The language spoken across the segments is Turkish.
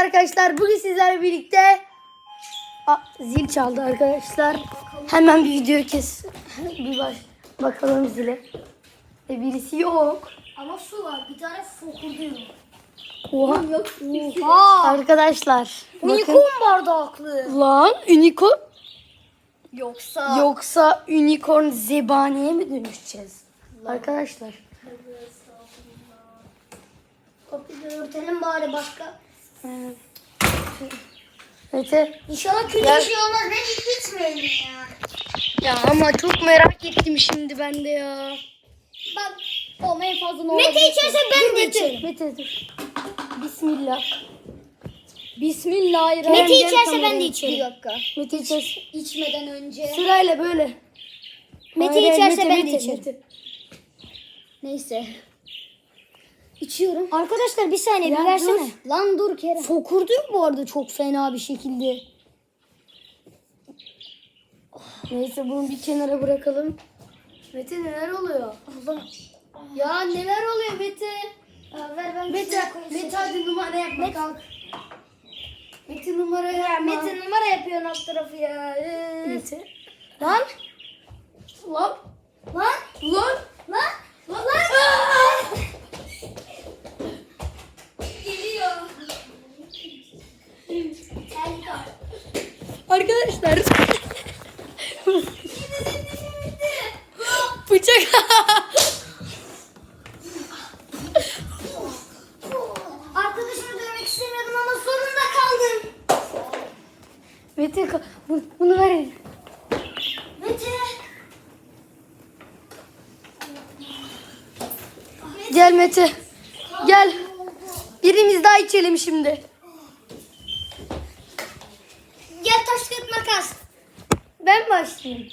arkadaşlar. Bugün sizlerle birlikte Aa, zil çaldı arkadaşlar. Hemen bir video kes. Bir baş bakalım zile. E, birisi yok. Ama su var. Bir tane fokurduyor. Oha. Oha. Arkadaşlar. Unicorn bardaklı. Lan unicorn Yoksa. yoksa unicorn zebaniye mi dönüşeceğiz? Arkadaşlar. Kapıyı örtelim bari başka. Mete. İnşallah kötü bir şey olmaz. Ne gitmeyelim ya. Ya ama çok merak ettim şimdi ben de ya. Bak. O en fazla ne Mete içerse ben de içerim. Mete dur. Bismillah. Bismillahirrahmanirrahim. Mete içerse ben de içerim. Bir dakika. Mete içerse. İçmeden önce. Sırayla böyle. Mete Hayır, içerse ben de Mete, içerim. Mete. Neyse. İçiyorum. Arkadaşlar bir saniye Ya bir versene. dur. Lan dur Kerem. Fokurduyor bu arada çok fena bir şekilde. Neyse bunu bir kenara bırakalım. Mete neler oluyor? Allah. Ya neler oluyor Mete? Aa, ver ben Mete, Mete hadi numara yapma kalk. Mete numara yapma. Mete numara yapıyorsun alt tarafı ya. Ee. Mete. Lan. Lan. Lan. Lan. Lan. Lan. Geliyor. Arkadaşlar. Bıçak. Arkadaşımı dövmek istemiyordum ama sonunda kaldım. Mete bunu verin. Mete. Gel Mete. Gel. Birimiz daha içelim şimdi. Gel taş kağıt makas. Ben başlayayım.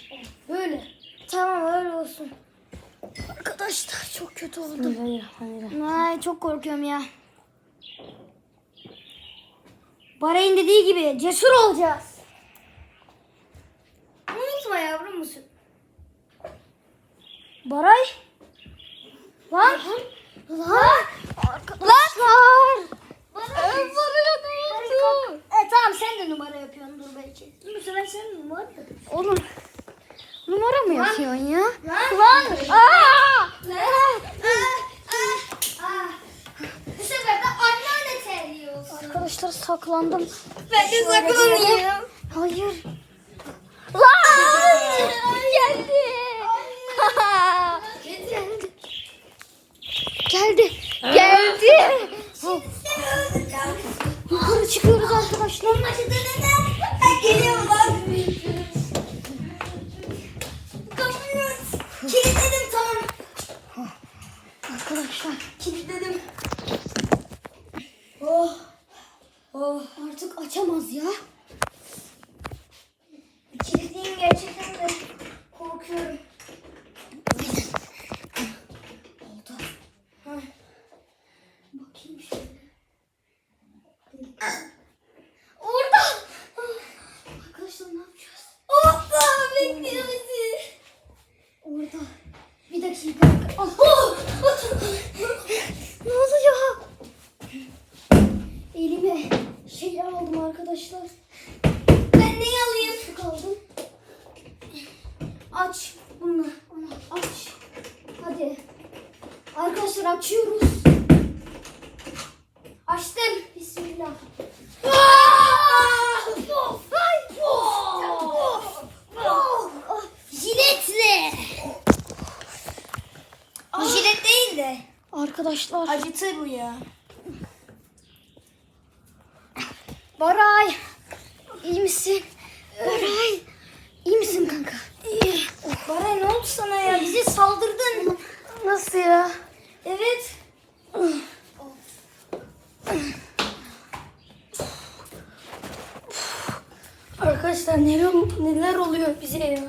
Böyle. Tamam öyle olsun. Arkadaşlar çok kötü oldu. Ay çok korkuyorum ya. Baray'ın dediği gibi cesur olacağız. Unutma yavrum musun? Baray. Lan. Lan. Arkadaşlar. Baray. unuttum. E tamam sen de numara yapıyorsun dur belki. Bu sefer sen numara yapıyorsun. Oğlum. Numara mı yapıyorsun ya? Lan. Lan. Aa. Lan. Bu sefer de anneanne terliyorsun. Arkadaşlar saklandım. Ben de saklanayım. Hayır. Ya. Kilitliyim gerçekten de korkuyorum. Oldu. Bakayım şöyle. Orada. Arkadaşlar ne yapacağız? Orada bekliyor bizi. Orada. Bir dakika. Oh. Oh. ne oluyor? Elime şey aldım arkadaşlar. Ben neyi alayım? Su kaldım. Aç bunu. Onu aç. Hadi. Arkadaşlar açıyoruz. Açtım. Bismillah. Of! Of! Of! Jiletle. Jilet değil de. Arkadaşlar. Acıtır bu ya. Baray. iyi misin? Baray. iyi misin kanka? İyi. Baray ne oldu sana ya? Bize saldırdın. Nasıl ya? Evet. Arkadaşlar neler, neler oluyor bize ya?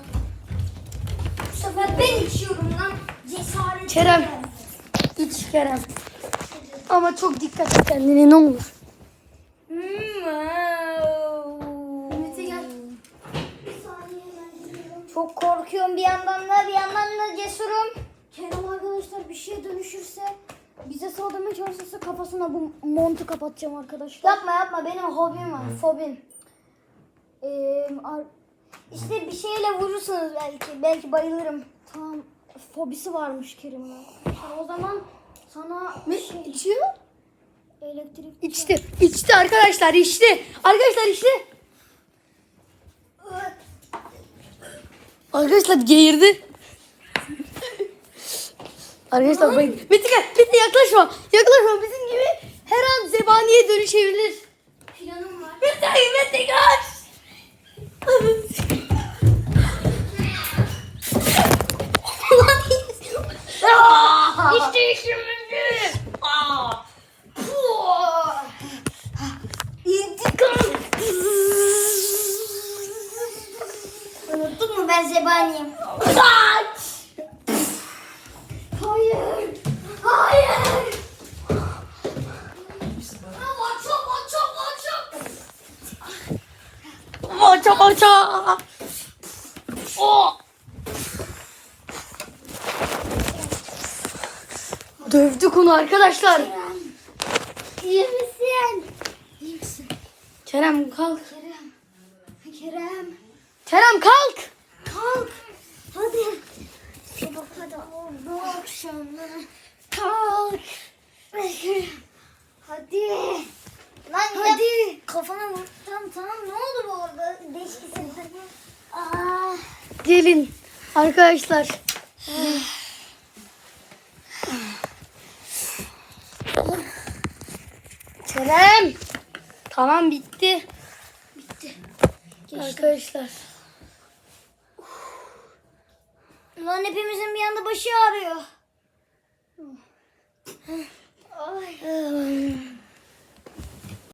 Bu sefer ben içiyorum lan. Cesaret. Kerem. İç Kerem. Ama çok dikkat et kendine ne olur. Hmm. Mete gel. Çok korkuyorum bir yandan da bir yandan da cesurum. Kerem arkadaşlar bir şeye dönüşürse bize saldırmaya çalışırsa kafasına bu montu kapatacağım arkadaşlar. Yapma yapma benim hobim var. Fobim. Ee, ar- işte bir şeyle vurursunuz belki. Belki bayılırım. Tamam. Fobisi varmış Kerim'in. O zaman sana Ne şey içiyor? elektrik İçti. İçti arkadaşlar içti. Arkadaşlar içti. Arkadaşlar geğirdi. Arkadaşlar bakın. Metin gel. Metin yaklaşma. Yaklaşma. Bizim gibi her an zebaniye dönüşebilir. planım var. Metin Metin kaç. İşte işimizi. İntikam. Zebaniyim? Kaç. Hayır. Hayır. Maça maça maça. Maça maça. Oh. Dövdük onu arkadaşlar. İyi misin? İyi misin? Kerem kalk. Kerem. Kerem. Kerem. Kalk. Hadi. Sabah hadi oldu akşamlar. Kalk. Hadi. Lan hadi. Kafana vur. Tamam tamam ne oldu bu orada? Hissettim. Aa. Gelin arkadaşlar. Kerem. Tamam bitti. Bitti. Arkadaşlar. Lan hepimizin bir anda başı ağrıyor. Ay.